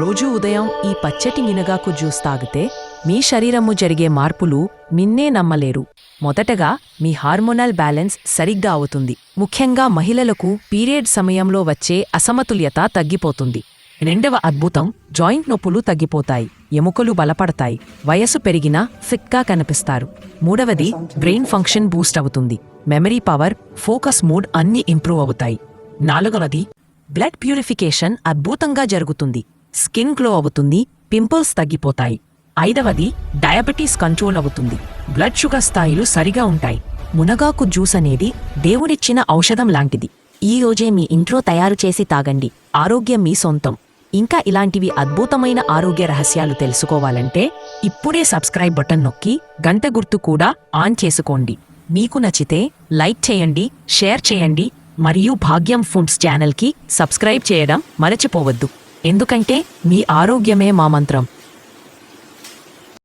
రోజూ ఉదయం ఈ పచ్చటి మినగాకు జ్యూస్ తాగితే మీ శరీరము జరిగే మార్పులు మిన్నే నమ్మలేరు. మొదటగా మీ హార్మోనల్ బ్యాలెన్స్ సరిగ్గా అవుతుంది. ముఖ్యంగా మహిళలకు పీరియడ్ సమయంలో వచ్చే అసమతుల్యత తగ్గిపోతుంది. రెండవ అద్భుతం జాయింట్ నొప్పులు తగ్గిపోతాయి ఎముకలు బలపడతాయి వయసు పెరిగినా ఫిక్గా కనిపిస్తారు. మూడవది బ్రెయిన్ ఫంక్షన్ బూస్ట్ అవుతుంది. మెమరీ పవర్ ఫోకస్ మూడ్ అన్నీ ఇంప్రూవ్ అవుతాయి. నాలుగవది బ్లడ్ ప్యూరిఫికేషన్ అద్భుతంగా జరుగుతుంది. స్కిన్ గ్లో అవుతుంది పింపుల్స్ తగ్గిపోతాయి. ఐదవది డయాబెటీస్ కంట్రోల్ అవుతుంది. బ్లడ్ షుగర్ స్థాయిలు సరిగా ఉంటాయి. మునగాకు జ్యూస్ అనేది దేవుడిచ్చిన ఔషధం లాంటిది. ఈ రోజే మీ ఇంట్లో తయారు చేసి తాగండి. ఆరోగ్యం మీ సొంతం. ఇంకా ఇలాంటివి అద్భుతమైన ఆరోగ్య రహస్యాలు తెలుసుకోవాలంటే ఇప్పుడే సబ్స్క్రైబ్ బటన్ నొక్కి గంట గుర్తు కూడా ఆన్ చేసుకోండి. మీకు నచ్చితే లైక్ చేయండి షేర్ చేయండి మరియు భాగ్యం ఫుడ్స్ ఛానల్కి సబ్స్క్రైబ్ చేయడం మరచిపోవద్దు. ఎందుకంటే మీ ఆరోగ్యమే మా మంత్రం.